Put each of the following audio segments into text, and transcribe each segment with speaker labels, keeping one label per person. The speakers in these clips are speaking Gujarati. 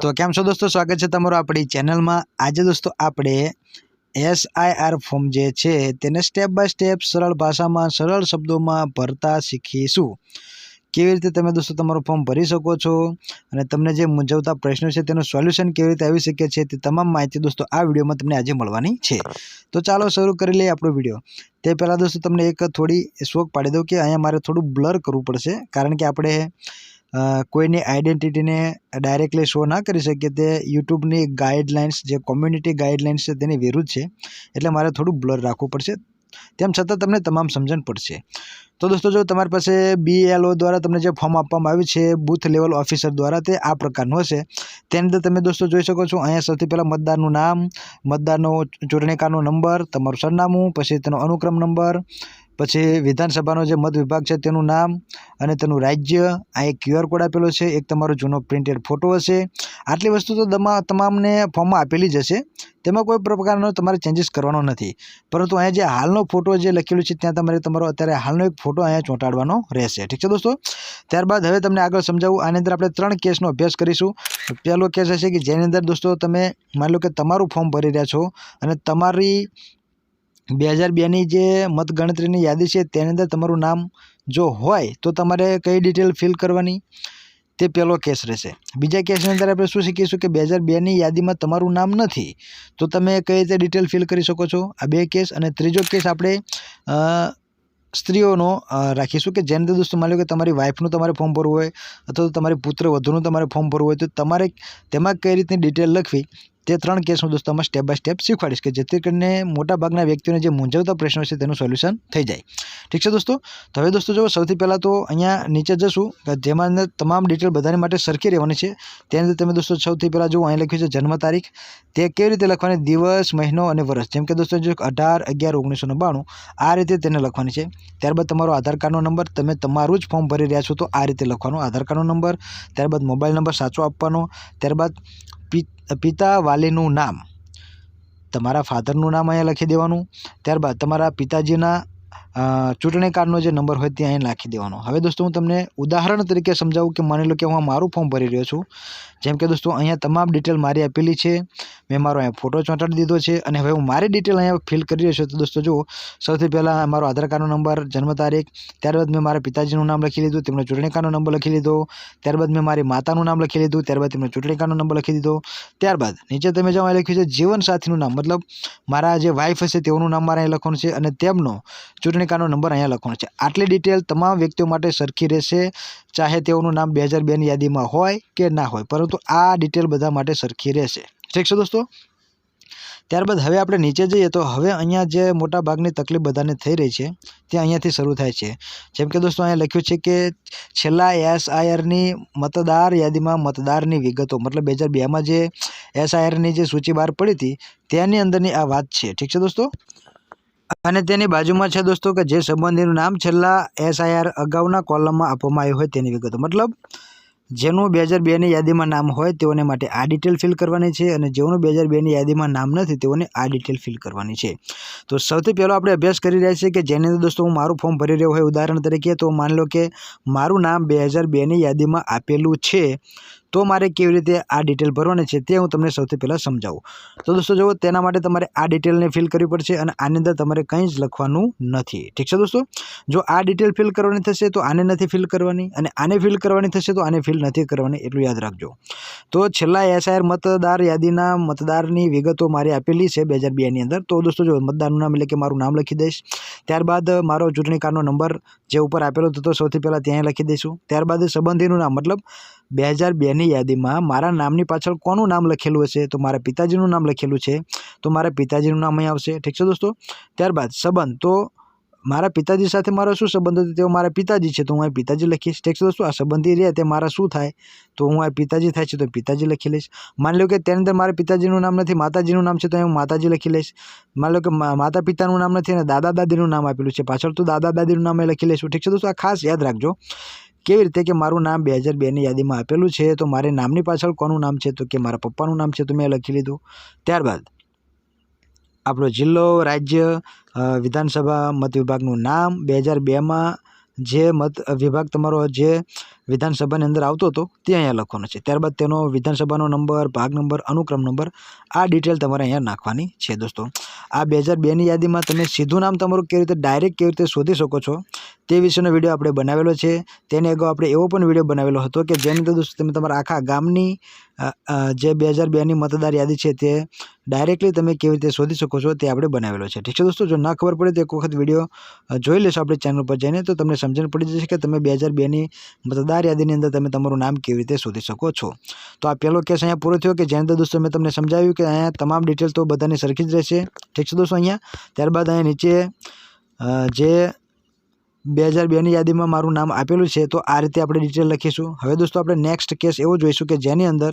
Speaker 1: તો કેમ છો દોસ્તો? સ્વાગત છે તમારું આપણી ચેનલમાં. આજે દોસ્તો આપણે એસઆઈઆર ફોર્મ જે છે, તેને સ્ટેપ બાય સ્ટેપ સરળ ભાષામાં, સરળ શબ્દોમાં ભરતા શીખીશું. કેવી રીતે તમે દોસ્તો તમારું ફોર્મ ભરી શકો છો? અને તમને જે મૂંઝવતા પ્રશ્નો છે તેનું સોલ્યુશન કેવી રીતે આવી શકે છે તે તમામ માહિતી દોસ્તો આ વિડીયોમાં તમને આજે મળવાની છે. તો ચાલો શરૂ કરી લઈએ આપણો વીડિયો. તે પહેલાં દોસ્તો તમને એક થોડી શોખ પાડી દઉં કે અહીંયા મારે થોડું બ્લર કરવું પડશે. કારણ કે આપણે કોઈની આઈડેન્ટિટીને ડાયરેક્ટલી શો ના કરી શકીએ તે યુટ્યુબની ગાઈડલાઇન્સ જે કોમ્યુનિટી ગાઈડલાઇન્સ છે તેની વિરુદ્ધ છે. એટલે મારે થોડું બ્લર રાખવું પડશે. તેમ છતાં તમને તમામ સમજણ પડશે. તો દોસ્તો, જો તમારી પાસે બીએલઓ દ્વારા તમને જે ફોર્મ આપવામાં આવ્યું છે બૂથ લેવલ ઓફિસર દ્વારા તે આ પ્રકારનું હશે. તેની અંદર તમે દોસ્તો જોઈ શકો છો, અહીંયા સૌથી પહેલાં મતદારનું નામ, મતદારનો ચૂંટણી કાર્ડનો નંબર તમારું સરનામું, પછી તેનો અનુક્રમ નંબર પછી વિધાનસભાનો જે મત વિભાગ છે તેનું નામ અને તેનું રાજ્ય, આ એક ક્યુઆર કોડ આપેલો છે, એક તમારો જૂનો પ્રિન્ટેડ ફોટો હશે. આટલી વસ્તુ તો તમા તમામને ફોર્મમાં આપેલી જ હશે. તેમાં કોઈ પ્રકારનો તમારે ચેન્જીસ કરવાનો નથી. પરંતુ અહીંયા જે હાલનો ફોટો જે લખેલું છે, ત્યાં તમારે તમારો અત્યારે હાલનો એક ફોટો અહીંયા ચોંટાડવાનો રહેશે. ઠીક છે દોસ્તો? ત્યારબાદ હવે તમને આગળ સમજાવું. આની અંદર આપણે ત્રણ કેસનો અભ્યાસ કરીશું. પહેલો કેસ હશે કે જેની અંદર દોસ્તો તમે માની લો કે તમારું ફોર્મ ભરી રહ્યા છો અને તમારી બે હજાર બેની જે મતગણતરીની યાદી છે, તેની અંદર તમારું નામ જો હોય, તો તમારે કઈ ડિટેલ ફિલ કરવાની, તે પહેલો કેસ રહેશે. બીજા કેસની અંદર આપણે શું શીખીશું કે બે હજાર બેની યાદીમાં તમારું નામ નથી, તો તમે કઈ રીતે ડિટેલ ફિલ કરી શકો છો? આ બે કેસ અને ત્રીજો કેસ આપણે સ્ત્રીઓનો રાખીશું કે જેની દોસ્તો માની લો કે તમારી વાઈફનું તમારે ફોર્મ ભરવું હોય, અથવા તો તમારી પુત્ર વધુનું તમારે ફોર્મ ભરવું હોય, તો તમારે તેમાં કઈ રીતની ડિટેલ લખવી તે ત્રણ કેસ હું દોસ્તો આમાં સ્ટેપ બાય સ્ટેપ શીખવાડીશ કે જેથી કરીને મોટાભાગના વ્યક્તિઓને જે મૂંઝવતા પ્રશ્નો છે તેનું સોલ્યુશન થઈ જાય. ઠીક છે દોસ્તો? તો હવે દોસ્તો જો સૌથી પહેલાં તો અહીંયા નીચે જશું કે જેમાં તમામ ડિટેલ બધાની માટે સરખી રહેવાની છે. તેની તમે દોસ્તો સૌથી પહેલાં જુઓ, અહીં લખ્યું છે જન્મ તારીખ. તે કેવી રીતે લખવાની? દિવસ, મહિનો અને વર્ષ. જેમ કે દોસ્તો જો અઢાર, અગિયાર, ઓગણીસો બાણું આ રીતે તેને લખવાની છે. ત્યારબાદ તમારો આધાર કાર્ડનો નંબર. તમે તમારું જ ફોર્મ ભરી રહ્યા છો તો આ રીતે લખવાનો આધાર કાર્ડનો નંબર. ત્યારબાદ મોબાઈલ નંબર સાચો આપવાનો. ત્યારબાદ પિતા વાલીનું નામ. તમારા ફાધરનું નામ અહીંયા લખી દેવાનું. ત્યારબાદ તમારા પિતાજીના ચૂંટણી કાર્ડનો જે નંબર હોય તે અહીં નાખી દેવાનો. હવે દોસ્તો હું તમને ઉદાહરણ તરીકે સમજાવું કે માની લો કે હું મારું ફોર્મ ભરી રહ્યો છું. જેમ કે દોસ્તો અહીંયા તમામ ડિટેલ મારી આપેલી છે. મેં મારો અહીંયા ફોટો ચોંટાડી દીધો છે અને હવે હું મારી ડિટેલ અહીંયા ફિલ કરી રહ્યો છું. તો દોસ્તો જુઓ, સૌથી પહેલાં મારો આધાર કાર્ડનો નંબર, જન્મ તારીખ, ત્યારબાદ મેં મારા પિતાજીનું નામ લખી લીધું તેમનો ચૂંટણી કાર્ડનો નંબર લખી લીધો. ત્યારબાદ મેં મારી માતાનું નામ લખી લીધું, ત્યારબાદ તેમનો ચૂંટણી કાર્ડનો નંબર લખી દીધો. ત્યારબાદ નીચે તમે જો લખ્યું છે જીવનસાથીનું નામ. મતલબ મારા જે વાઈફ હશે તેઓનું નામ મારે અહીં લખવાનું છે અને તેમનો ચૂંટણી કાર્ડનો નંબર અહીંયા લખવાનો છે. આટલી ડિટેલ તમામ વ્યક્તિઓ માટે સરખી રહેશે, ચાહે તેઓનું નામ બે હજાર બેની યાદીમાં હોય કે ના હોય, પરંતુ આ ડિટેલ બધા માટે સરખી રહેશે. ઠીક છે દોસ્તો? ત્યારબાદ હવે આપણે નીચે જઈએ તો હવે અહીંયા જે મોટા ભાગની તકલીફ બધાને થઈ રહી છે, તે અહીંયાથી શરૂ થાય છે. જેમ કે દોસ્તો અહીંયા લખ્યું છે કે છેલ્લા એસઆઈઆરની મતદાર યાદીમાં મતદારની વિગતો, મતલબ બે હજાર બેમાં જે એસઆઈઆરની જે સૂચિ બહાર પડી હતી, તેની અંદરની આ વાત છે. ઠીક છે દોસ્તો? અને તેની બાજુમાં છે દોસ્તો કે જે સંબંધીનું નામ છેલ્લા એસઆઈઆર અગાઉના કોલમમાં આપવામાં આવ્યું હોય તેની વિગતો. મતલબ, જેનું બે હજાર બેની યાદીમાં નામ હોય તેઓને માટે આ ડિટેલ ફિલ કરવાની છે અને જેઓનું બે હજાર બેની યાદીમાં નામ નથી તેઓને આ ડિટેલ ફિલ કરવાની છે. તો સૌથી પહેલો આપણે અભ્યાસ કરી રહ્યા છીએ કે જેની અંદર દોસ્તો હું મારું ફોર્મ ભરી રહ્યો હોય, ઉદાહરણ તરીકે તો માની લો કે મારું નામ બે હજાર બેની યાદીમાં આપેલું છે. તો મારે કેવી રીતે આ ડિટેલ ભરવાની છે તે હું તમને સૌથી પહેલાં સમજાવું. તો દોસ્તો જુઓ, તેના માટે તમારે આ ડિટેલને ફિલ કરવી પડશે અને આની અંદર તમારે કંઈ જ લખવાનું નથી. ઠીક છે દોસ્તો? જો આ ડિટેલ ફિલ કરવાની થશે તો આને નથી ફિલ કરવાની અને આને ફિલ કરવાની થશે તો આને ફિલ નથી કરવાની એટલું યાદ રાખજો. તો છેલ્લા એસઆઈઆર મતદાર યાદીના મતદારની વિગતો મારી આપેલી છે બે હજાર બેની અંદર. તો દોસ્તો જો મતદારનું નામ એટલે કે મારું નામ લખી દઈશ. ત્યારબાદ મારો ચૂંટણી કાર્ડનો નંબર જે ઉપર આપેલો હતો સૌથી પહેલાં ત્યાં લખી દઈશું. ત્યારબાદ સંબંધીનું નામ, મતલબ બે હજાર બેની યાદીમાં મારા નામની પાછળ કોનું નામ લખેલું હશે? તો મારા પિતાજીનું નામ લખેલું છે. તો મારા પિતાજીનું નામ અહીં આવશે. ઠીક છે દોસ્તો? ત્યારબાદ સંબંધ. તો મારા પિતાજી સાથે મારો શું સંબંધ હતો? તેઓ મારા પિતાજી છે, તો હું અહીં પિતાજી લખીશ. ઠીક છે દોસ્તો? આ સંબંધી રહે તે મારા શું થાય? તો હું આ પિતાજી થાય છે, તો પિતાજી લખી લઈશ. માની લો કે તેની અંદર મારા પિતાજીનું નામ નથી, માતાજીનું નામ છે, તો હું માતાજી લખી લઈશ. માની લો કે માતા પિતાનું નામ નથી અને દાદા દાદીનું નામ આપેલું છે. પાછળ તો દાદા દાદીનું નામ લખી લઈશું. ઠીક છે દોસ્તો? આ ખાસ યાદ રાખજો. કેવી રીતે કે મારું નામ બે હજાર બેની યાદીમાં આપેલું છે? તો મારે નામની પાછળ કોનું નામ છે? તો કે મારા પપ્પાનું નામ છે? તો મેં લખી લીધું. ત્યારબાદ આપણો જિલ્લો, રાજ્ય વિધાનસભા મત વિભાગનું નામ બે હજાર બેમાં જે મત વિભાગ તમારો જે વિધાનસભાની અંદર આવતો હતો, તે અહીંયા લખવાનો છે. ત્યારબાદ તેનો વિધાનસભાનો નંબર, ભાગ નંબર, અનુક્રમ નંબર, આ ડિટેલ તમારે અહીંયા નાખવાની છે દોસ્તો. આ બે હજાર બેની યાદીમાં તમે સીધું નામ તમારું કેવી રીતે ડાયરેક્ટ કેવી રીતે શોધી શકો છો, તે વિશેનો વીડિયો આપણે બનાવેલો છે. તેની અગાઉ આપણે એવો પણ વીડિયો બનાવેલો હતો કે જેની અંદર દોસ્તો તમે તમારા આખા ગામની જે બે હજાર બેની મતદાર યાદી છે તે ડાયરેક્ટલી તમે કેવી રીતે શોધી શકો છો તે આપણે બનાવેલો છે. ઠીક છે દોસ્તો, જો ના ખબર પડે તો એક વખત વીડિયો જોઈ લેશો આપણી ચેનલ પર જઈને તો તમને સમજણ પડી જશે કે તમે બે હજાર બેની મતદાર યાદીની અંદર તમે તમારું નામ કેવી રીતે શોધી શકો છો? તો આ પહેલો કેસ અહીંયા પૂરો થયો કે જેની અંદર દોસ્તો, મેં તમને સમજાવ્યું કે અહીંયા તમામ ડિટેલ તો બધાની સરખી જ રહેશે. ઠીક છે દોસ્તો અહીંયા? ત્યારબાદ અહીંયા નીચે જે બે હજાર બેની યાદીમાં મારું નામ આપેલું છે, તો આ રીતે આપણે ડિટેલ લખીશું. હવે દોસ્તો આપણે નેક્સ્ટ કેસ એવો જોઈશું કે જેની અંદર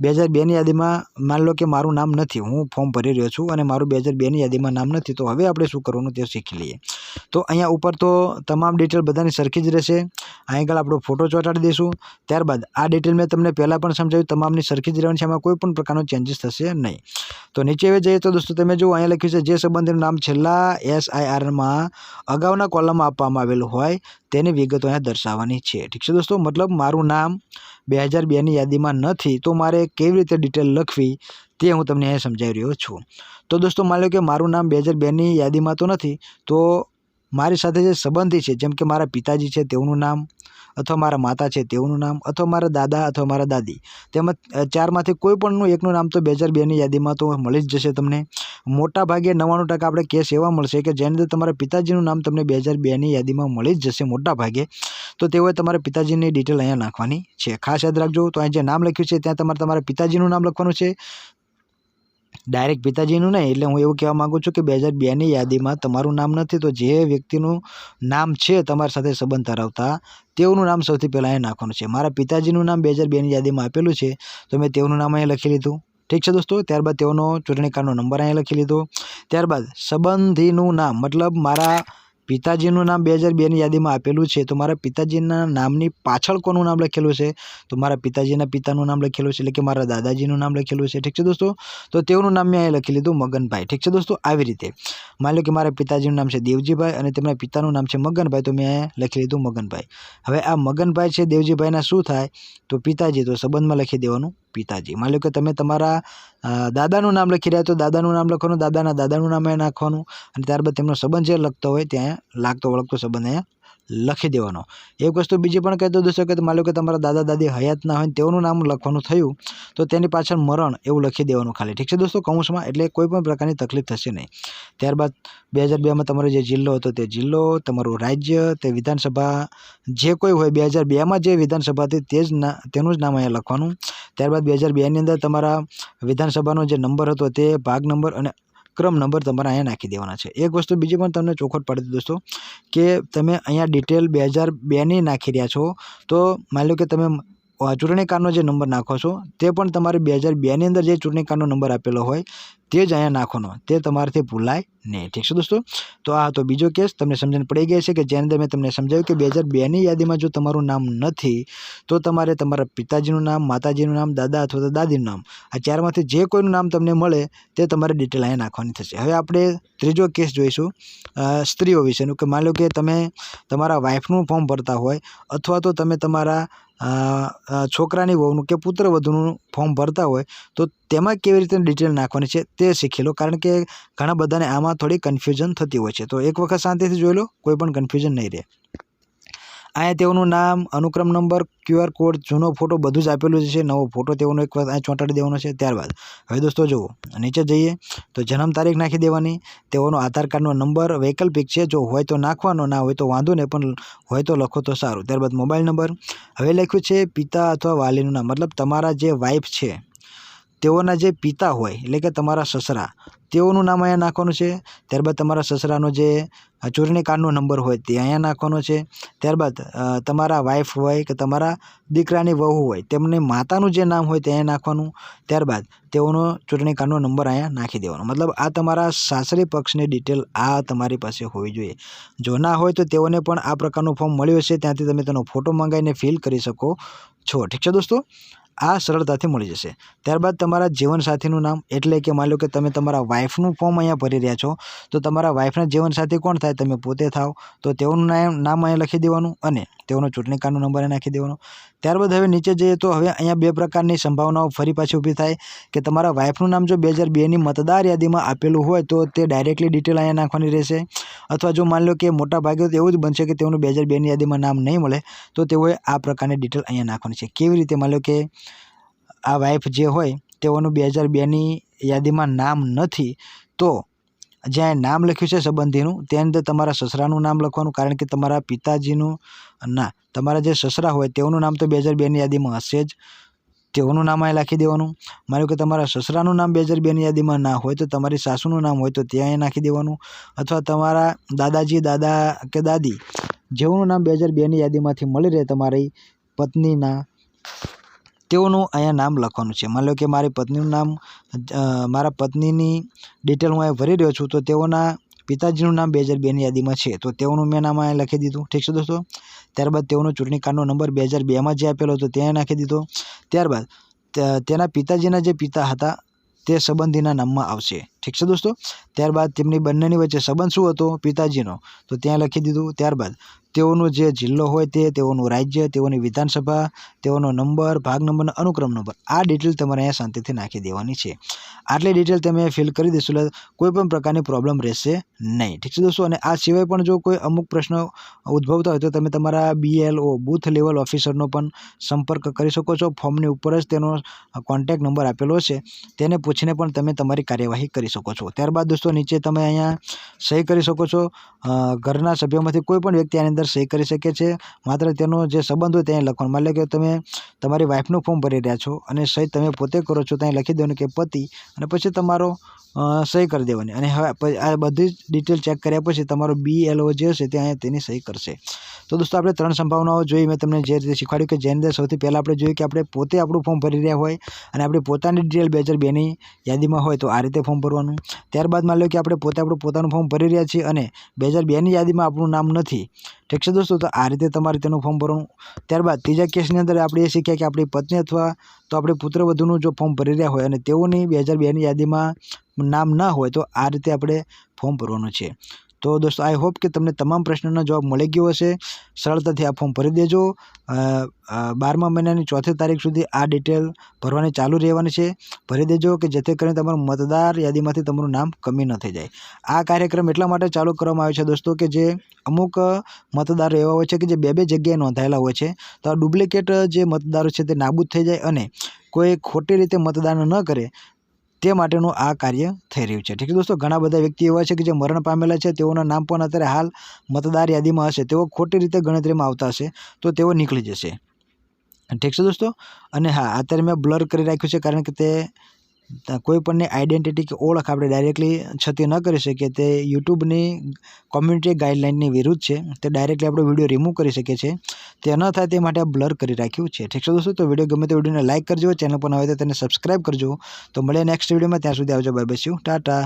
Speaker 1: બે હજાર બેની યાદીમાં માની લો કે મારું નામ નથી, હું ફોર્મ ભરી રહ્યો છું અને મારું બે હજાર બેની યાદીમાં નામ નથી, તો હવે આપણે શું કરવાનું તે શીખી લઈએ. તો અહીંયા ઉપર તો તમામ ડિટેલ બધાની સરખી જ રહેશે. અહીં આગળ આપણો ફોટો ચોંટાડી દઈશું. ત્યારબાદ આ ડિટેલ મેં તમને પહેલાં પણ સમજાવ્યું, તમામની સરખી જ રહેવાની છે એમાં કોઈ પણ પ્રકારનો ચેન્જીસ થશે નહીં. તો નીચે જઈએ તો દોસ્તો તમે જુઓ, અહીંયા લખ્યું છે, જે સંબંધીનું નામ છેલ્લા એસઆઈઆરમાં અગાઉના કોલમમાં આપવામાં આવેલું આવેલું હોય તેની વિગતો અહીંયા દર્શાવવાની છે. ઠીક છે દોસ્તો? મતલબ મારું નામ બે હજાર બેની યાદીમાં નથી, તો મારે કેવી રીતે ડિટેલ લખવી તે હું તમને અહીંયા સમજાવી રહ્યો છું. તો દોસ્તો માની લો કે મારું નામ બે હજાર બેની યાદીમાં તો નથી, તો મારી સાથે જે સંબંધી છે, જેમ કે મારા પિતાજી છે તેઓનું નામ, અથવા મારા માતા છે તેઓનું નામ, અથવા મારા દાદા અથવા મારા દાદી, તેમજ ચારમાંથી કોઈ પણનું એકનું નામ તો બે હજાર બેની યાદીમાં તો મળી જ જશે તમને. મોટા ભાગે નવ્વાણું ટકા આપણે કેસ એવા મળશે કે જેની અંદર તમારા પિતાજીનું નામ તમને બે હજાર બેની યાદીમાં મળી જ જશે મોટા ભાગે, તો તેઓએ તમારા પિતાજીની ડિટેલ અહીંયા નાખવાની છે. ખાસ યાદ રાખજો, તો અહીં જે નામ લખ્યું છે, ત્યાં તમારે તમારા પિતાજીનું નામ લખવાનું છે. ડાયરેક્ટ પિતાજીનું નહીં, એટલે હું એવું કહેવા માગું છું કે બે હજાર બેની યાદીમાં તમારું નામ નથી, તો જે વ્યક્તિનું નામ છે તમારી સાથે સંબંધ ધરાવતા, તેઓનું નામ સૌથી પહેલાં અહીં નાખવાનું છે. મારા પિતાજીનું નામ બે હજાર બેની યાદીમાં આપેલું છે, તો મેં તેઓનું નામ અહીંયા લખી લીધું. ઠીક છે દોસ્તો? ત્યારબાદ તેઓનો ચૂંટણી કાર્ડનો નંબર અહીંયા લખી લીધો. ત્યારબાદ સંબંધીનું નામ, મતલબ મારા પિતાજીનું નામ બે હજાર બેની યાદીમાં આપેલું છે. તો મારા પિતાજીના નામની પાછળ કોનું નામ લખેલું છે? તો મારા પિતાજીના પિતાનું નામ લખેલું છે, એટલે કે મારા દાદાજીનું નામ લખેલું છે. ઠીક છે દોસ્તો? તો તેઓનું નામ મેં અહીંયા લખી લીધું, મગનભાઈ. ઠીક છે દોસ્તો? આવી રીતે. માની લો કે મારા પિતાજીનું નામ છે દેવજીભાઈ અને તેમના પિતાનું નામ છે મગનભાઈ, તો મેં અહીંયા લખી લીધું મગનભાઈ. હવે આ મગનભાઈ છે, દેવજીભાઈના શું થાય? તો પિતાજી તો સંબંધમાં લખી દેવાનું. પિતાજી. માની લો કે તમે તમારા દાદાનું નામ લખી રહ્યા તો દાદાનું નામ લખવાનું, દાદાના, દાદાનું નામ અહીંયા નાખવાનું અને ત્યારબાદ તેમનો સંબંધ જે લખતો હોય ત્યાં લાગતો વળગતો સંબંધ અહીંયા લખી દેવાનો. એક વસ્તુ બીજી પણ કહેતો દોસ્તો કે માની લો કે તમારા દાદા, દાદી હયાત ના હોય તેઓનું નામ લખવાનું થયું, તો તેની પાછળ મરણ એવું લખી દેવાનું ખાલી. ઠીક છે દોસ્તો, કૌંસમાં એટલે કોઈ પણ પ્રકારની તકલીફ થશે નહીં. ત્યારબાદ બે હજાર બેમાં તમારો જે જિલ્લો હતો તે જિલ્લો, તમારું રાજ્ય, તે વિધાનસભા, જે કોઈ હોય બે હજાર બેમાં જે વિધાનસભા હતી તે જ તેનું જ નામ અહીંયા લખવાનું. ત્યારબાદ બે હજાર બેની અંદર તમારા વિધાનસભાનો જે નંબર હતો તે ભાગ નંબર અને ક્રમ નંબર તમારે અહીંયા નાખી દેવાના છે. એક વસ્તુ બીજી પણ તમને ચોખવટ પડતી દોસ્તો, કે તમે અહીંયા ડિટેલ બે હજાર બેની નાખી રહ્યા છો, તો માની લો કે તમે ચૂંટણી કાર્ડનો જે નંબર નાખો છો, તે પણ તમારે બે હજાર બેની અંદર જે ચૂંટણી કાર્ડનો નંબર આપેલો હોય તે જ અહીંયા નાખવાનો. તે તમારાથી ભૂલાય નહીં. ઠીક છે દોસ્તો? તો આ તો બીજો કેસ. તમને સમજણ પડી ગઈ છે કે જેની અંદર મેં તમને સમજાવ્યું કે બે હજાર બેની યાદીમાં જો તમારું નામ નથી, તો તમારે તમારા પિતાજીનું નામ, માતાજીનું નામ, દાદા અથવા તો દાદીનું નામ, આ ચારમાંથી જે કોઈનું નામ તમને મળે, તે તમારે ડિટેલ અહીંયા નાખવાની થશે. હવે આપણે ત્રીજો કેસ જોઈશું સ્ત્રીઓ વિશેનું, કે માની લો કે તમે તમારા વાઈફનું ફોર્મ ભરતા હોય, અથવા તો તમે તમારા છોકરાની વહુનું કે પુત્ર વધુનું ફોર્મ ભરતા હોય, તો તેમાં કેવી રીતે ડિટેલ નાખવાની છે? તે શીખી લો. કારણ કે ઘણા બધાને આમાં થોડી કન્ફ્યુઝન થતી હોય છે. તો એક વખત શાંતિથી જોઈ લો, કોઈ પણ કન્ફ્યુઝન નહીં રહે. અહીંયા તેઓનું નામ, અનુક્રમ નંબર ક્યુઆર કોડ જૂનો ફોટો બધું જ આપેલું છે. નવો ફોટો તેઓનો એક વખત ચોંટાડી દેવાનો છે. ત્યારબાદ, હવે દોસ્તો જુઓ, નીચે જઈએ, તો જન્મ તારીખ નાખી દેવાની. તેઓનો આધાર કાર્ડનો નંબર વૈકલ્પિક છે. જો હોય તો નાખવાનો, ના હોય તો વાંધો નહીં, પણ હોય તો લખો તો સારું. ત્યારબાદ મોબાઈલ નંબર. હવે લખ્યું છે પિતા અથવા વાલીનું નામ. મતલબ તમારા જે વાઈફ છે તેઓના જે પિતા હોય, એટલે કે તમારા સસરા, તેઓનું નામ અહીંયા નાખવાનું છે. ત્યારબાદ તમારા સસરાનો જે ચૂંટણી કાર્ડનો નંબર હોય તે અહીંયા નાખવાનો છે. ત્યારબાદ તમારા વાઈફ હોય કે તમારા દીકરાની વહુ હોય, તેમની માતાનું જે નામ હોય તે અહીંયા નાખવાનું. ત્યારબાદ તેઓનો ચૂંટણી કાર્ડનો નંબર અહીંયા નાખી દેવાનો. મતલબ આ તમારા સાસરી પક્ષની ડિટેલ આ તમારી પાસે હોવી જોઈએ. જો ના હોય તો તેઓને પણ આ પ્રકારનું ફોર્મ મળ્યું હશે. ત્યાંથી તમે તેનો ફોટો મંગાવીને ફિલ કરી શકો છો. ઠીક છે દોસ્તો? આ સરળતાથી મળી જશે. ત્યારબાદ તમારા જીવનસાથીનું નામ એટલે કે માની લો કે તમે તમારા વાઈફનું ફોર્મ અહીંયા ભરી રહ્યા છો, તો તમારા વાઈફના જીવનસાથી કોણ થાય? તમે પોતે થાવ. તો તેઓનું નામ અહીંયા લખી દેવાનું અને તેઓનો ચૂંટણી કાર્ડનો નંબર નાખી દેવાનો. ત્યારબાદ હવે નીચે જઈએ તો હવે અહીંયા બે પ્રકારની સંભાવનાઓ ફરી પાછી ઊભી થાય કે તમારા વાઈફનું નામ જો બે હજાર બેની મતદાર યાદીમાં આપેલું હોય તો તે ડાયરેક્ટલી ડિટેલ અહીંયા નાખવાની રહેશે. અથવા જો માની લો કે મોટા ભાગે તો એવું જ બનશે કે તેઓનું બે હજાર બેની યાદીમાં નામ નહીં મળે, તો તેઓએ આ પ્રકારની ડિટેલ અહીંયા નાખવાની છે. કેવી રીતે માની લો કે આ વાઈફ જે હોય તેઓનું બે હજાર બેની યાદીમાં નામ નથી, તો જ્યાં નામ લખ્યું છે સંબંધીનું તેની અંદર તમારા સસરાનું નામ લખવાનું, કારણ કે તમારા પિતાજીનું, ના, તમારા જે સસરા હોય તેઓનું નામ તો બે હજાર બેની યાદીમાં હશે જ. તેઓનું નામ અહીં લખી દેવાનું. માનો કે તમારા સસરાનું નામ બે હજાર બેની યાદીમાં ના હોય તો તમારી સાસુનું નામ હોય તો ત્યાં અહીં નાખી દેવાનું. અથવા તમારા દાદાજી, દાદા કે દાદી, જેઓનું નામ બે હજાર બેની યાદીમાંથી મળી રહે તમારી પત્નીના તેઓનું અહીંયા નામ લખવાનું છે. માની લો કે મારી પત્નીનું નામ મારા પત્નીની ડિટેલ હું અહીં ભરી રહ્યો છું, તો તેઓના પિતાજીનું નામ બે હજાર બેની યાદીમાં છે. તો તેઓનું મેં નામ અહીંયા લખી દીધું. ઠીક છે દોસ્તો? ત્યારબાદ તેઓનો ચૂંટણી કાર્ડનો નંબર બે હજાર બેમાં જે આપેલો હતો, ત્યાં નાખી દીધો. ત્યારબાદ તેના પિતાજીના જે પિતા હતા, તે સંબંધીના નામમાં આવશે. ઠીક છે દોસ્તો? ત્યારબાદ તેમની બંનેની વચ્ચે સંબંધ શું હતો? પિતાજીનો. તો ત્યાં લખી દીધું, ત્યારબાદ તેઓનો જે જિલ્લો હોય તે તેઓનું રાજ્ય, તેઓની વિધાનસભા, તેઓનો નંબર, ભાગ નંબર અનુક્રમ નંબર. આ ડિટેલ તમારે અહીંયા શાંતિથી નાખી દેવાની છે. આટલી ડિટેલ તમે ફિલ કરી દેશો, એટલે કોઈ પણ પ્રકારની પ્રોબ્લેમ રહેશે નહીં. ઠીક છે દોસ્તો? અને આ સિવાય પણ જો કોઈ અમુક પ્રશ્નો ઉદ્ભવતા હોય તો તમે તમારા બીએલઓ બૂથ લેવલ ઓફિસરનો પણ સંપર્ક કરી શકો છો. ફોર્મની ઉપર જ તેનો કોન્ટેક નંબર આપેલો છે તેને પૂછીને પણ તમે તમારી કાર્યવાહી કરી શકો છો. ત્યારબાદ દોસ્તો નીચે તમે અહીંયા સહી કરી શકો છો. ઘરના સભ્યોમાંથી કોઈ પણ વ્યક્તિ આની અંદર સહી કરી શકે છે. માત્ર તેનો જે સંબંધ હોય ત્યાં લખવાનું. માની કે તમે તમારી વાઈફનું ફોર્મ ભરી રહ્યા છો અને સહી તમે પોતે કરો છો ત્યાં લખી દેવાનું કે પતિ અને પછી તમારો સહી કરી દેવાની. અને હવે આ બધી જ ડિટેલ ચેક કર્યા પછી તમારો બી એલઓ જે હશે ત્યાં તેની સહી કરશે. તો દોસ્તો આપણે ત્રણ સંભાવનાઓ જોઈ મેં તમને જે રીતે શીખવાડ્યું કે જેની અંદર સૌથી પહેલાં આપણે જોઈએ કે આપણે પોતે આપણું ફોર્મ ભરી રહ્યા હોય અને આપણી પોતાની ડિટેલ બે હજાર બેની યાદીમાં હોય તો આ રીતે ફોર્મ ભરવાનું. ત્યારબાદ માની લો કે આપણે પોતે આપણું પોતાનું ફોર્મ ભરી રહ્યા છીએ અને બે હજાર બેની યાદીમાં આપણું નામ નથી. ઠીક છે દોસ્તો, તો આ રીતે તમારે તેનું ફોર્મ ભરવાનું. ત્યારબાદ ત્રીજા કેસની અંદર આપણે એ શીખ્યા કે આપણી પત્ની અથવા તો આપણે પુત્રવધુનું જો ફોર્મ ભરી રહ્યા હોય અને તેઓની બે હજાર બેની યાદીમાં નામ ના હોય તો આ રીતે આપણે ફોર્મ ભરવાનું છે. તો દોસ્તો આઈ હોપ કે તમને તમામ પ્રશ્નોનો જવાબ મળી ગયો હશે. સરળતાથી આ ફોર્મ ભરી દેજો. બારમા મહિનાની ચોથી તારીખ સુધી આ ડિટેલ ભરવાની ચાલુ રહેવાની છે. ભરી દેજો કે જેથી કરીને તમારું મતદાર યાદીમાંથી તમારું નામ કમી ન થઈ જાય. આ કાર્યક્રમ એટલા માટે ચાલુ કરવામાં આવ્યો છે દોસ્તો કે જે અમુક મતદારો એવા હોય છે કે જે બે બે જગ્યાએ નોંધાયેલા હોય છે. તો આ ડુપ્લિકેટ જે મતદારો છે તે નાબૂદ થઈ જાય અને કોઈ ખોટી રીતે મતદાન ન કરે તે માટેનું આ કાર્ય થઈ રહ્યું છે. ઠીક છે દોસ્તો, ઘણા બધા વ્યક્તિ એવા છે કે જે મરણ પામેલા છે, તેઓના નામ પણ અત્યારે હાલ મતદાર યાદીમાં હશે. તેઓ ખોટી રીતે ગણતરીમાં આવતા હશે, તો તેઓ નીકળી જશે. ઠીક છે દોસ્તો? અને હા અત્યારે મેં બ્લર કરી રાખ્યું છે કારણ કે તે કોઈ પણની આઈડેન્ટિટી કે ઓળખ આપણે ડાયરેક્ટલી છતી ન કરી શકીએ. તે યુટ્યુબની કોમ્યુનિટી ગાઈડલાઇનની વિરુદ્ધ છે. તે ડાયરેક્ટલી આપણો વીડિયો રિમૂવ કરી શકીએ છીએ. તે ન થાય તે માટે બ્લર કરી રાખ્યું છે. ઠીક છે દોસ્તો? તો વીડિયો ગમે તે વિડીયોને લાઇક કરજો. ચેનલ પર આવે તો તેને સબસ્ક્રાઈબ કરજો. તો મળીએ નેક્સ્ટ વિડીયોમાં. ત્યાં સુધી આવજો. બાય બસ્યું ટાટા.